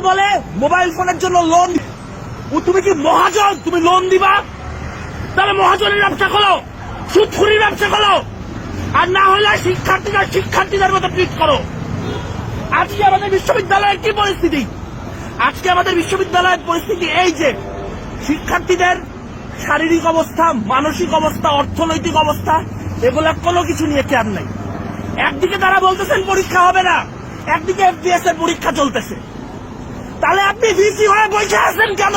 বলে মোবাইল ফোনের জন্য লোন তুমি কি মহাজন? তুমি লোন দিবা? তাহলে মহাজনের ব্যবসা করো। সুদখুরির ব্যবসা করো। আর না হলে শিক্ষার্থীরা শিক্ষার্থীদের মতো ট্রিট করো। আজকে আমাদের বিশ্ববিদ্যালয়ের কি পরিস্থিতি? আজকে আমাদের বিশ্ববিদ্যালয়ের পরিস্থিতি এই যে, শিক্ষার্থীদের শারীরিক অবস্থা, মানসিক অবস্থা, অর্থনৈতিক অবস্থা, এগুলা কোনো কিছু নিয়ে কেয়ার নাই। একদিকে তারা বলতেছেন পরীক্ষা হবে না, একদিকে এফডিএস এর পরীক্ষা চলতেছে। তাহলে আপনি ভিসি হয়ে বসে আছেন কেন?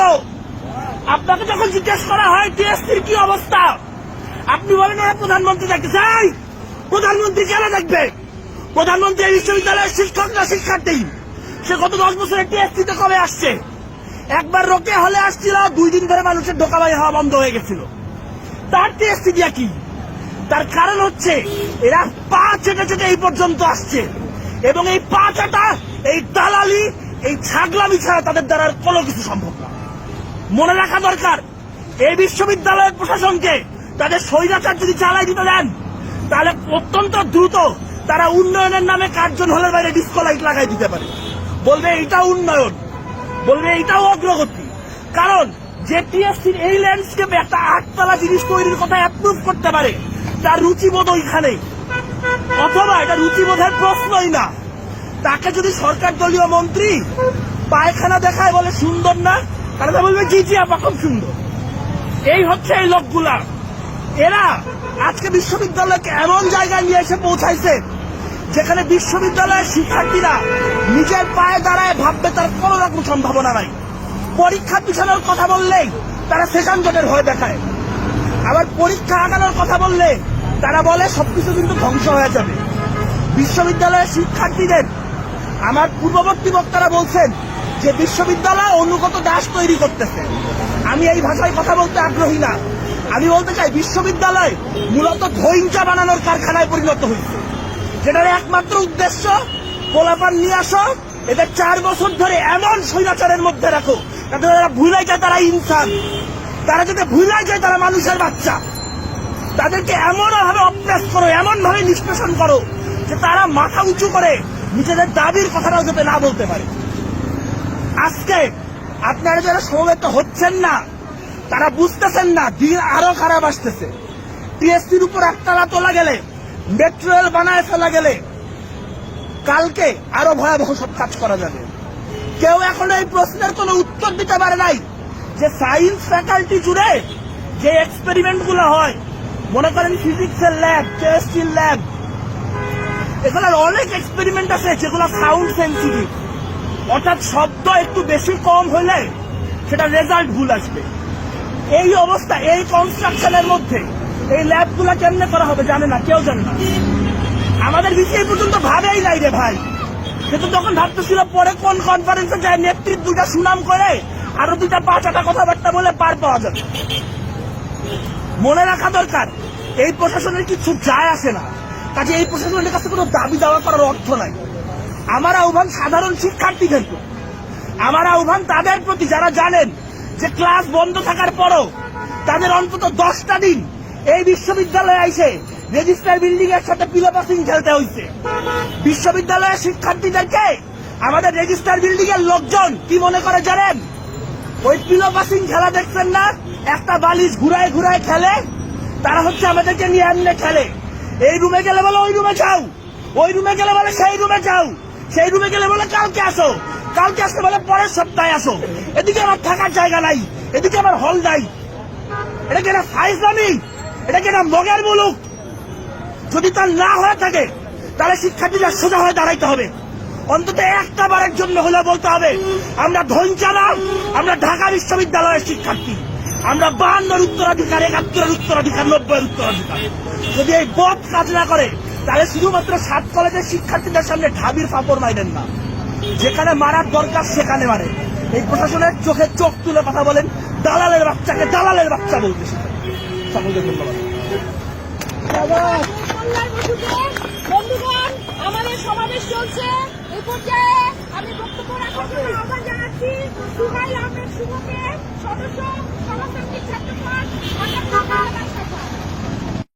আপনাকে যখন জিজ্ঞেস করা হয় টিএসসির কি অবস্থা? আপনি বলেন ওরা প্রধানমন্ত্রী দেখতে চাই প্রধানমন্ত্রী কেন দেখবে? প্রধানমন্ত্রী বিশ্ববিদ্যালয়ের শিক্ষক না শিক্ষার্থী? সে গত দশ বছরের টিএসসিতে কবে আসছে? একবার রোকে হলে আসছিল, দুই দিন ধরে মানুষের ঢোকাবাই হওয়া বন্ধ হয়ে গেছিল। তার টিএসসি দিয়া কি? তার কারণ হচ্ছে, এরা পা চেটে চেটে এই পর্যন্ত আসছে। এবং এই পা চাটা, এই দালালি এই ছাগলামি ছাড়া তাদের দ্বারা আর কোনো কিছু সম্ভব না। মনে রাখা দরকার, এই বিশ্ববিদ্যালয়ের প্রশাসনকে তাদের স্বৈরাচার যদি চালাই দিতে দেন, তাহলে অত্যন্ত দ্রুত তারা উন্নয়নের নামে কার্জন হলের বাইরে ডিস্কো লাইট লাগাই দিতে পারে। বলবে এটা উন্নয়ন, বলবে এটাও অগ্রগতি। কারণ যে টিএসসির এই ল্যান্ডস্কেপে একটা আটতলা জিনিস তৈরির কথা অ্যাপ্রুভ করতে পারে, তার রুচিবোধ ওইখানে অথবা এটা রুচিবোধের প্রশ্নই না। তাকে যদি সরকার দলীয় মন্ত্রী পায়খানা দেখায় বলে সুন্দর না, তাহলে বলবে, জি জি, আপা, খুব সুন্দর। এই হচ্ছে এই লোকগুলা। এরা আজকে বিশ্ববিদ্যালয়কে এমন জায়গায় নিয়ে এসে পৌঁছাইছে, যেখানে বিশ্ববিদ্যালয়ের শিক্ষার্থীরা নিজের পায়ে দাঁড়ায় ভাববে, তার কোনো রকম সম্ভাবনা নাই। পরীক্ষা পিছানোর কথা বললেই তারা সেশন জটের হয়ে দেখায়। আবার পরীক্ষা আগানোর কথা বললে তারা বলে, সবকিছু কিন্তু ধ্বংস হয়ে যাবে। বিশ্ববিদ্যালয়ের শিক্ষার্থীদের আমার পূর্ববর্তী বক্তারা বলছেন যে বিশ্ববিদ্যালয় অনুগত দাস তৈরি করতেছে। আমি এই ভাষায় কথা বলতে আগ্রহী না। আমি বলতে চাই, বিশ্ববিদ্যালয় মূলত ধৈঞ্চা বানানোর কারখানায় পরিণত হয়েছে। যেটার একমাত্র উদ্দেশ্য পোলাপান নিয়ে আসো, এদের চার বছর ধরে এমন স্বৈরাচারের মধ্যে রাখো, যাতে তারা ভুলাই যায় তারা ইনসান। তারা যাতে ভুলাই যায় তারা মানুষের বাচ্চা। তাদেরকে এমন ভাবে অভ্যাস করো, এমনভাবে নিষ্পেষণ করো, যে তারা মাথা উঁচু করে নিজেদের দাবির কথাটাও যাতে না বলতে পারে। আজকে আপনারা যারা সমবেত হচ্ছেন না, তারা বুঝতেছেন না, দিন আরও খারাপ আসতেছে। টিএসসির উপর একতলা তোলা গেলে, মেট্রো রেল বানায় ফেলা গেলে, কালকে আরও ভয়াবহ সব কাজ করা যাবে। কেউ এখন এই প্রশ্নের কোনো উত্তর দিতে পারে নাই যে সায়েন্স ফ্যাকাল্টি জুড়ে যে এক্সপেরিমেন্টগুলো হয়, মনে করেন ফিজিক্সের ল্যাব কেমিস্ট্রির ল্যাব এখানে অনেক এক্সপেরিমেন্ট আছে যেগুলো সাউন্ড সেন্সিটিভ অর্থাৎ শব্দ একটু বেশি কম হলে সেটা রেজাল্ট ভুল আসবে। এই অবস্থা, এই কনস্ট্রাকশনের মধ্যে, এই ল্যাবগুলো কেমনে করা হবে জানে না, কেউ জানে না। আমাদের বিষয় পর্যন্ত ভাবেই নাই রে ভাই। কিন্তু তখন ভাবতেছিল পরে কোন কনফারেন্সে যায় নেতৃত্ব দুইটা সুনাম করে আরও দুইটা পাঁচাটা কথাবার্তা বলে পার পাওয়া যাবে। মনে রাখা দরকার, এই প্রশাসনের কিছু যায় আসে না। কাজে এই প্রশাসনের কাছে কোনো দাবি দাওয়া করার অর্থ নাই। আমার আহ্বান সাধারণ শিক্ষার্থী কিন্তু আমার আহ্বান তাদের প্রতি, যারা জানেন যে ক্লাস বন্ধ থাকার পরও তাদের অন্তত দশটা দিন এই বিশ্ববিদ্যালয়ে আইসে রেজিস্টার বিল্ডিং এর সাথে পিলোপাসিং খেলতে হয়েছে বিশ্ববিদ্যালয়ের শিক্ষার্থীদেরকে আমাদের রেজিস্টার বিল্ডিং এর লোকজন কি মনে করে জানেন? ওই পিলোপাসিং খেলা দেখছেন না? একটা বালিশ ঘুরায় ঘুরায় খেলে, তারা হচ্ছে আমাদেরকে নিয়ে এমনি খেলে। এই রুমে গেলে বলে ওই রুমে যাও। ওই রুমে গেলে বলে সেই রুমে যাও। সেই রুমে গেলে বলে কালকে আসো। কালকে আসতে বলে পরের সপ্তাহে আসো। এদিকে আমার থাকার জায়গা নাই। এদিকে আমার হল নাই। এটা কি একটা ফাইজলামি? এটা কি এটা মগের মুলুক? যদি তার না হয়ে থাকে, তাহলে শিক্ষার্থীরা সোজা হয়ে দাঁড়াইতে হবে। অন্তত একটা বারের জন্য হলে বলতে হবে, আমরা ধৈর্য আমরা ঢাকা বিশ্ববিদ্যালয়ের শিক্ষার্থী। আমরা বাহান্নর উত্তরাধিকার, একাত্তরের উত্তরাধিকার, নব্বইয়ের উত্তরাধিকার। যদি এই পথ কাজ না করে, তাহলে শুধুমাত্র সাত কলেজের শিক্ষার্থীদের সামনে ঢাবির ফাপড় মাইলেন না। যেখানে মারার দরকার, সেখানে মারে। এই প্রশাসনের চোখে চোখ তুলে কথা বলেন, দালালের বাচ্চাকে দালালের বাচ্চা বলতে সকলকে ধন্যবাদ। আমাদের সমাবেশ চলছে। এই পর্যায়ে আমি বক্তব্য রাখার জন্য আহ্বান